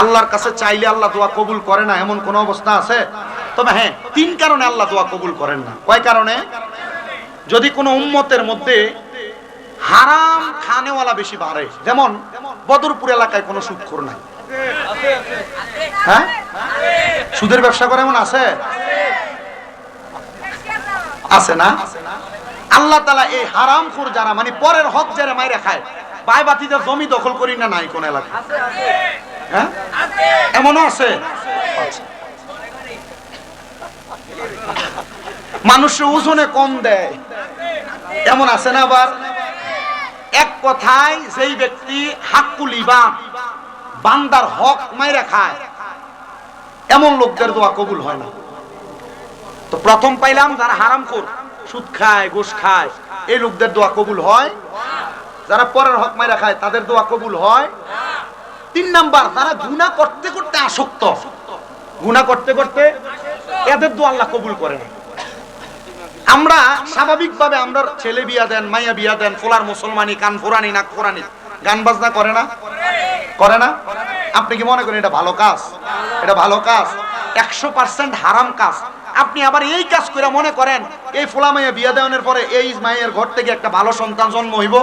আল্লাহর কাছে চাইলে আল্লাহ দোয়া কবুল করে না, এমন কোন অবস্থা আছে? তবে হ্যাঁ তিন কারণে আল্লাহ দোয়া কবুল করেন না। কয় কারণে? যদি কোনো উম্মতের মধ্যে হারাম খানেওয়ালা বেশি বাড়ে, যেমন বদরপুর এলাকায় কোনো সুদখোর নাই। হ্যাঁ? সুদের ব্যবসা করে এমন আছে? আছে না? আল্লাহ তালা এই হারাম যারা মানে পরের হক যারা মাইরে খায়, বাই জমি দখল করি না নাই কোন এলাকায়? হ্যাঁ? এমনও আছে? আচ্ছা। মানুষের ওজনে কম দেয়। এমন আছে না আবার? এক কথায় যেই ব্যক্তি বান্দার হক মাইরা খায়, এমন লোকদের দোয়া কবুল হয় না। তো প্রথম পাইলাম যারা হারাম কর সুদ খায় ঘুষ খায়, এই লোকদের দোয়া কবুল হয়। যারা পরের হক মাইরা খায়, তাদের দোয়া কবুল হয়। তিন নাম্বার, তারা গুণা করতে করতে আসক্ত। গুণা করতে করতে এদের দু আল্লাহ কবুল করে না আমরা স্বাভাবিকভাবে আমরা ছেলে বিয়া দেন, মাইয়া বিয়া দেন, ফোলার মুসলমানি, কান ফোরানি, নাক ফোরানি, গান বাজনা করে না? করে না? আপনি কি মনে করেন এটা ভালো কাজ? এটা ভালো কাজ? একশো পার্সেন্ট হারাম কাজ। আপনি আবার এই কাজ করে মনে করেন, এই ফোলা মাইয়া বিয়া দেওয়ানোর পরে এই মায়ের ঘর থেকে একটা ভালো সন্তান জন্ম হইব?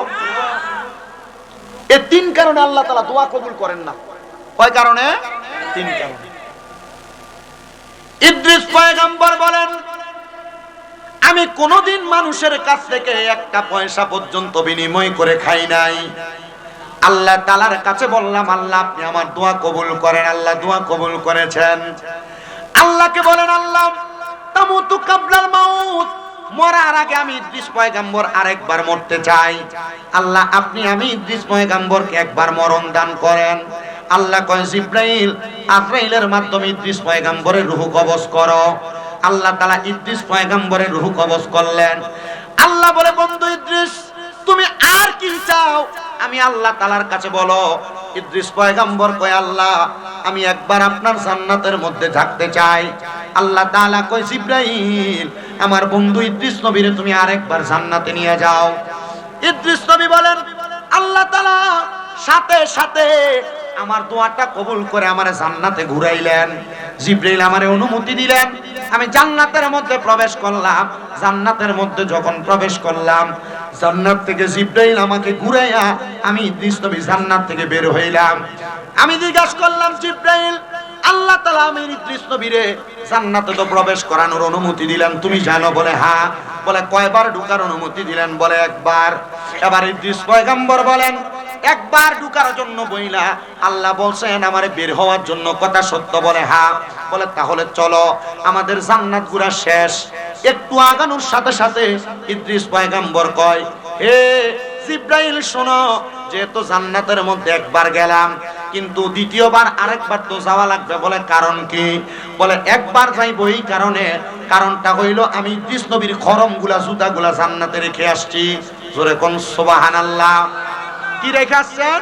এই তিন কারণে আল্লাহ তালা দোয়া কবুল করেন না। কয় কারণে? তিন কারণে। ইদ্রিস পয়গাম্বর বলেন, আমি কোনোদিন মানুষের কাছ থেকে একটা পয়সা পর্যন্ত বিনিময় করে খাই নাই। আল্লাহ তালার কাছে বললাম, আল্লাহ আপনি আমার দোয়া কবুল করেন, আল্লাহ দোয়া কবুল করেছেন। আল্লাহকে বলেন, আল্লাহ, তামুতু কাবলাল মাউত। মরার আগে আমি ইদ্রিস পয়গাম্বর আরেকবার মরতে চাই। আল্লাহ, আপনি আমি ইদ্রিস পয়গাম্বরকে একবার মরণ দান করেন। আল্লাহ কয়, জিব্রাইল আফরাইলের মাধ্যমে ইদ্রিস পয়গাম্বরের রূহ কবজ করো। আল্লাহ তালা ইদ্রিস পয়গাম্বরের রূহ কবজ করলেন। আল্লাহ বলে, বন্ধু ইদ্রিস, তুমি আর কি চাও? আমি আল্লাহ তালার কাছে বলো, ইদ্রিস পয়গাম্বর কয়, আল্লাহ আমি একবার আপনার জান্নাতের মধ্যে থাকতে চাই। আল্লাহ তাআলা কয়, জিব্রাইল, আমার বন্ধু ইদ্রিস নবীরে তুমি আরেকবার জান্নাতে নিয়ে যাও। ইদ্রিস নবী বলেন, আল্লাহ তাআলা সাথে সাথে আমার দোয়াটা কবুল করে আমার জান্নাতে ঘুরাইলেন। জিব্রাইল আমারে অনুমতি দিলেন। আমি জান্নাতের মধ্যে প্রবেশ করলাম। জান্নাতের মধ্যে যখন প্রবেশ করলাম, জান্নাত থেকে জিব্রাইল আমাকে ঘুরাইয়া আমি ইদ্রিস নবী জান্নাত থেকে বের হইলাম। আমি জিজ্ঞাসা করলাম, জিব্রাইল, আল্লাহ তালা আমি ইদ্রিস নবীরে জান্নাতে তো প্রবেশ করানোর অনুমতি দিলেন। তুমি জানো বলে হ্যাঁ। বলে, কয়বার ঢুকার অনুমতি দিলেন? বলে, একবার। এবার ইদ্রিস পয়গাম্বর বলেন, একবার ঢুকার জন্য বইলা আল্লাহ বলছেন, আমারে বের হওয়ার জন্য কথা সত্য বলে হ্যাঁ। বলে, তাহলে চলো, আমাদের জান্নাত গুড়া শেষ। একটু আগানোর সাথে সাথে ইদ্রিস পয়গাম্বর কয়, হে জিব্রাইল, শোনো, যেহেতু জান্নাতের মধ্যে একবার গেলাম কিন্তু দ্বিতীয়বার আরেকবার তো যাওয়া লাগবে। বলে কারণ কি? বলে একবার যাইব এই কারণে। কারণটা হইল আমি কৃষ্ণবীর জুতা গুলা জান্নাতে রেখে আসছি। জোরে কোন সোবাহান আল্লাহ কি রেখে আসছেন?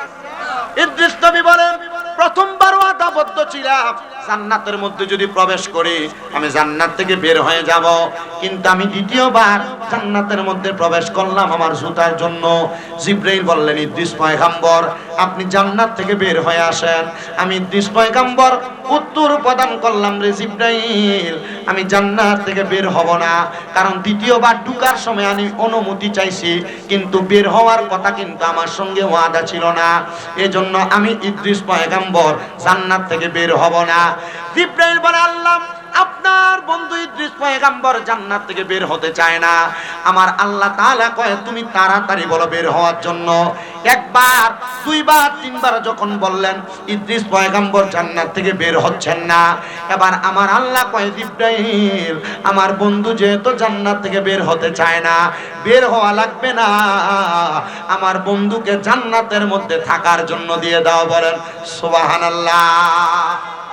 বলেন প্রথমবারও আদাবদ্ধ ছিলাম। জান্নাতের মধ্যে যদি প্রবেশ করি, আমি জান্নাত থেকে বের হয়ে যাব। কিন্তু আমি দ্বিতীয়বার জান্নাতের মধ্যে প্রবেশ করলাম আমার জুতার জন্য। জিব্রাইল বললেন, ইদ্রিস পয়গাম্বর, আপনি জান্নাত থেকে বের হয়ে আসেন। আমি ইদ্রিস পয়গাম্বর, উত্তর প্রদান করলাম রে জিব্রাইল। আমি জান্নাত থেকে বের হব না। কারণ দ্বিতীয়বার ঢুকার সময় আমি অনুমতি চাইছি, কিন্তু বের হওয়ার কথা কিন্তু আমার সঙ্গে ওয়াদা ছিল না। এজন্য আমি ইদ্রিস পয়গাম্বর জান্নাত থেকে বের হব না। জিব্রাইল বলে আল্লাহ আপনার বন্ধু ইদ্রিস পয়গাম্বর জান্নাত থেকে বের হতে চায় না। আমার আল্লাহ তাআলা কয়, তুমি তাড়াতাড়ি বলো বের হওয়ার জন্য। একবার, দুইবার, তিনবার যখন বললেন, ইদ্রিস পয়গাম্বর জান্নাত থেকে বের হচ্ছেন না। এবার আমার আল্লাহ কয়, জিব্রাইল, আমার বন্ধু যেহেতু জান্নাত থেকে বের হতে চায় না, বের হওয়া লাগবে না। আমার বন্ধুকে জান্নাতের মধ্যে থাকার জন্য দিয়ে দাও বলেন, সুবহানাল্লাহ।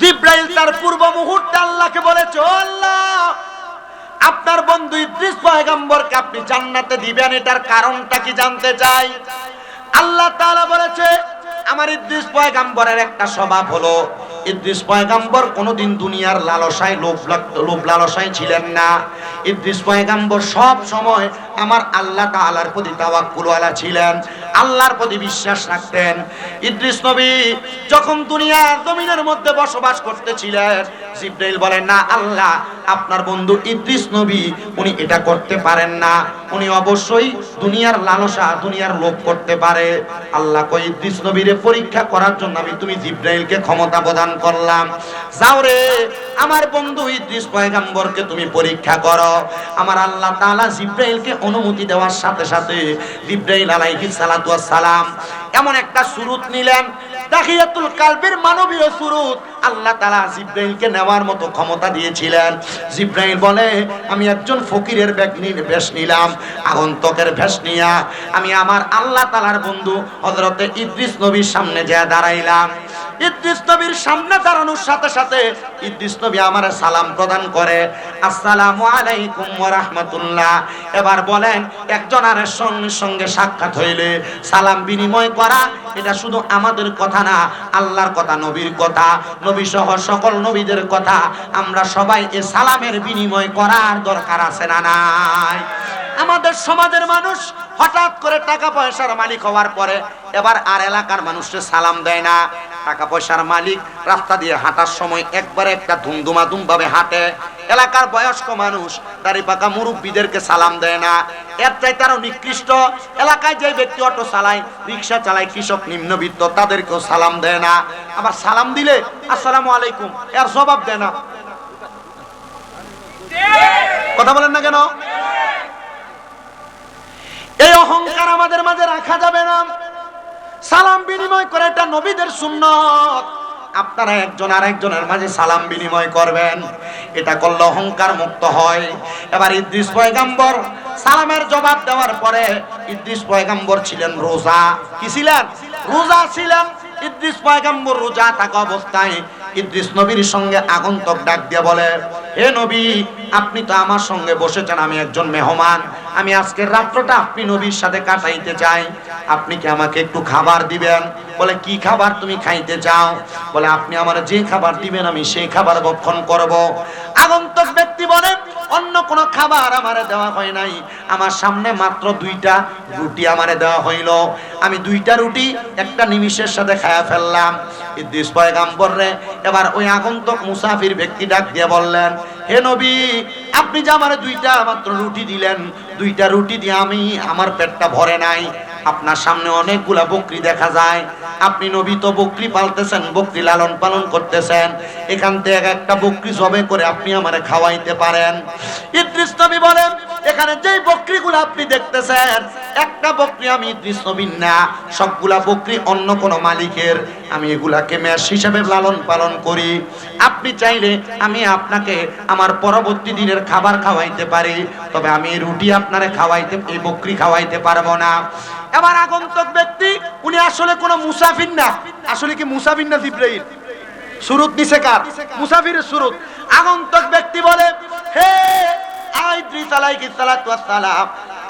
জিব্রাইল তার পূর্ব মুহূর্তে আল্লাহকে বলেছে, "ও আল্লাহ, আপনার বন্ধু ইদ্রিস পয়গম্বরকে আপনি জান্নাতে দিবেন, এটার কারণটা কি জানতে চাই? আল্লাহ তাআলা বলেছে, আমার ইদ্রিস পয়গম্বরের একটা স্বভাব হলো ইদ্রিস পয়গম্বর কোনোদিন দুনিয়ার লালসায় লোভ লোভ লালসায় ছিলেন না। ইদ্রিস পয়গম্বর সব সময় আমার আল্লাহ তাআলার প্রতি তাওয়াক্কুল ওয়ালা ছিলেন। আল্লাহর প্রতি বিশ্বাস রাখতেন। ইদ্রিস নবী যখন দুনিয়ার জমিনের মধ্যে বসবাস করতেছিলেন, জিব্রাইল বলেন, না, আল্লাহ আপনার বন্ধু ইদ্রিস নবী, উনি এটা করতে পারেন না। উনি অবশ্যই দুনিয়ার লালসা, দুনিয়ার লোভ করতে পারে। আল্লাহ কই ইদ্রিস নবীরে পরীক্ষা করার জন্য আমি তুমি জিব্রাইলকে ক্ষমতা প্রদান করলাম। যাও রে, আমার বন্ধু ইদ্রিস পয়গাম্বরকে তুমি পরীক্ষা করো। আমার আল্লাহ তাআলা জিব্রাইলকে অনুমতি দেওয়ার সাথে সাথে জিব্রাইল আলাইহিস সালাতু ওয়াস সালাম এমন একটা সুরুত নিলেন তাহিয়াতুল কালবের মানবীয় সুরুত। আল্লাহ তাআলা জিব্রাইলকে নেওয়ার মতো ক্ষমতা দিয়েছিলেন। জিব্রাইল বলে, আমি একজন ফকিরের বেশ নিলাম, আগন্তকের ভেষ নিয়া। আমি আমার আল্লাহ তাআলার বন্ধু হযরতে ইদ্রিস নবীর সামনে যা দাঁড়াইলাম। ইদ্রিস নবীর সামনে দাঁড়ানোর সাথে সাথে ইদ্রিস নবী আমার সালাম প্রদান করে। আসসালামু আলাইকুম ওয়া রাহমাতুল্লাহ। এবার বলেন, একজন আরের সঙ্গে সঙ্গে সাক্ষাৎ হইলে সালাম বিনিময় করা, এটা শুধু আমাদের কথা না, আল্লাহর কথা, নবীর কথা নবী সহ সকল নবীদের কথা, আমরা সবাই এ সালামের বিনিময় করার দরকার আছে না নাই? আমাদের সমাজের মানুষ হঠাৎ করে টাকা পয়সার মালিক হওয়ার পরে এবার আর এলাকার মানুষকে সালাম দেয় না। টাকা পয়সার মালিক রাস্তা দিয়ে হাঁটার সময় একবারে একটা ধুমধুমাধুম ভাবে হাঁটে। এলাকার বয়স্ক মানুষ, দাড়ি পাকা মুরব্বীদেরকে সালাম দেয় না। এর চাইতে আরও নিকৃষ্ট, এলাকায় যে ব্যক্তি অটো চালায়, রিক্সা চালায়, কৃষক নিম্নবিত্ত, তাদেরকেও সালাম দেয় না। আবার সালাম দিলে, আসসালামু আলাইকুম, এর জবাব দেয় না। কথা বলেন না কেন? এই অহংকার আমাদের মাঝে রাখা যাবে না। সালাম বিনিময় করে, এটা নবীদের সুন্নত। আপনারা একজন আরেকজনের মাঝে সালাম বিনিময় করবেন। এটা করলে অহংকার মুক্ত হয়। এবার ইদ্রিস পয়গাম্বর সালামের জবাব দেওয়ার পরে ইদ্রিস পয়গাম্বর ছিলেন রোজা। কি ছিলেন? রোজা ছিলেন। ইদ্রিস পয়গাম্বর রোজা থাকা অবস্থায় ইদ্রিস নবীর সঙ্গে আগন্তক ডাক দিয়ে বলে হে নবী, আপনি তো আমার সঙ্গে বসেছেন, আমি একজন মেহমান। আমি আজকের রাত্রটা আপনি নবীর সাথে কাটাইতে চাই। আপনি কি আমাকে একটু খাবার দিবেন? বলে, কি খাবার তুমি খাইতে চাও? বলে, আপনি আমার যে খাবার দিবেন, আমি সেই খাবার ভক্ষণ করব। আগন্তক ব্যক্তি বলে অন্য কোন খাবার আমারে দেওয়া হয় নাই। আমার সামনে মাত্র দুইটা রুটি আমারে দেওয়া হইল। আমি দুইটা রুটি একটা নিমিষের সাথে খায়া ফেললাম। এবার ওই আগন্তক মুসাফির ব্যক্তি ডাক দিয়ে বললেন, হে নবী, আপনি যে আমার দুইটা মাত্র রুটি দিলেন, দুইটা রুটি দিয়ে আমি আমার পেটটা ভরে নাই। আপনার সামনে অনেকগুলা বকরি দেখা যায়। আপনি নবী তো বকরি পালতেছেন, বকরি লালন পালন করতেছেন। এখান থেকে একটা বকরি জবে করে আপনি আমারে খাওয়াইতে পারেন। ইদ্রিস বলেন, এখানে যেই বকরিগুলো আপনি দেখতেছেন, একটা বকরি আমি ইদ্রিস না, সবগুলা বকরি অন্য কোনো মালিকের। আমি এগুলাকে ম্যাশ হিসাবে লালন পালন করি। আপনি চাইলে আমি আপনাকে আমার পরবর্তী দিনের খাবার খাওয়াইতে পারি, তবে আমি রুটি আপনারে খাওয়াইতে, এই বকরি খাওয়াইতে পারব না। এবার আগন্তক ব্যক্তি, উনি আসলে কোনো মুসাফির না। আসলে কি মুসাফির না জিব্রাইল? সুরুত নিছে কার? মুসাফিরের সুরুত। আগন্তক ব্যক্তি বলে, হে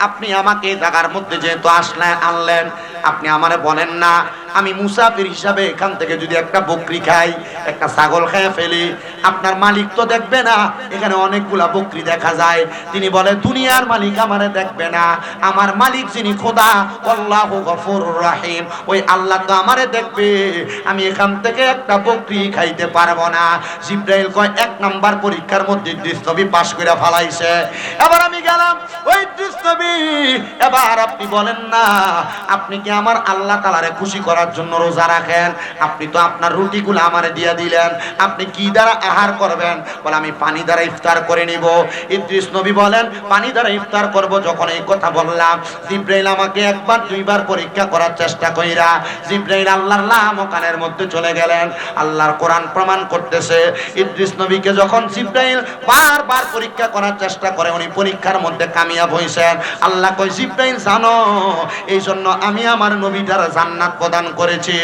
আপনি আমাকে জায়গার মধ্যে যেহেতু আসলেন আনলেন, আপনি আমারে বলেন না আমি মুসাফির হিসাবে এখান থেকে যদি একটা বকরি খাই, একটা ছাগল খেয়ে ফেলি, আপনার মালিক তো দেখবে না। এখানে অনেকগুলা বকরি দেখা যায়। তিনি বলে, দুনিয়ার মালিক আমারে দেখবে না। আমার মালিক যিনি খোদা, আল্লাহু গফুরুর রাহিম। ওই আল্লাহ তো আমারে দেখবে। আমি এখান থেকে একটা বকরি খাইতে পারব না। জিব্রাইল কয়, এক নাম্বার পরীক্ষার মধ্যে নবী পাশ করে ফালাইছে। এবার আমি গেলাম, ওই দৃষ্টবি, এবার আপনি বলেন না, আপনি কি আমার আল্লাহ তালারে খুশি করার জন্য রোজা রাখেন। আপনি তো আপনার রুটিগুলো আমারে দিয়ে দিলেন। আপনি কি দ্বারা আহার করবেন? বলে, আমি পানি দ্বারা ইফতার করে নিব। ইদ্রিস নবী বলেন, পানি দ্বারা ইফতার করব যখন এই কথা বললাম। জিব্রাইল আমাকে একবার, দুইবার পরীক্ষা করার চেষ্টা কইরা জিব্রাইল আল্লাহর লামকানের মধ্যে চলে গেলেন। আল্লাহর কোরআন প্রমাণ করতেছে। ইদ্রিস নবীকে যখন জিব্রাইল বারবার পরীক্ষা করার চেষ্টা করে, উনি পরীক্ষার মধ্যে কামিয়াব হইছেন। আল্লাহ কই জিব্রাইল, জানো এই জন্য আমি আমার নবীটার জান্নাত প্রদান করেছি।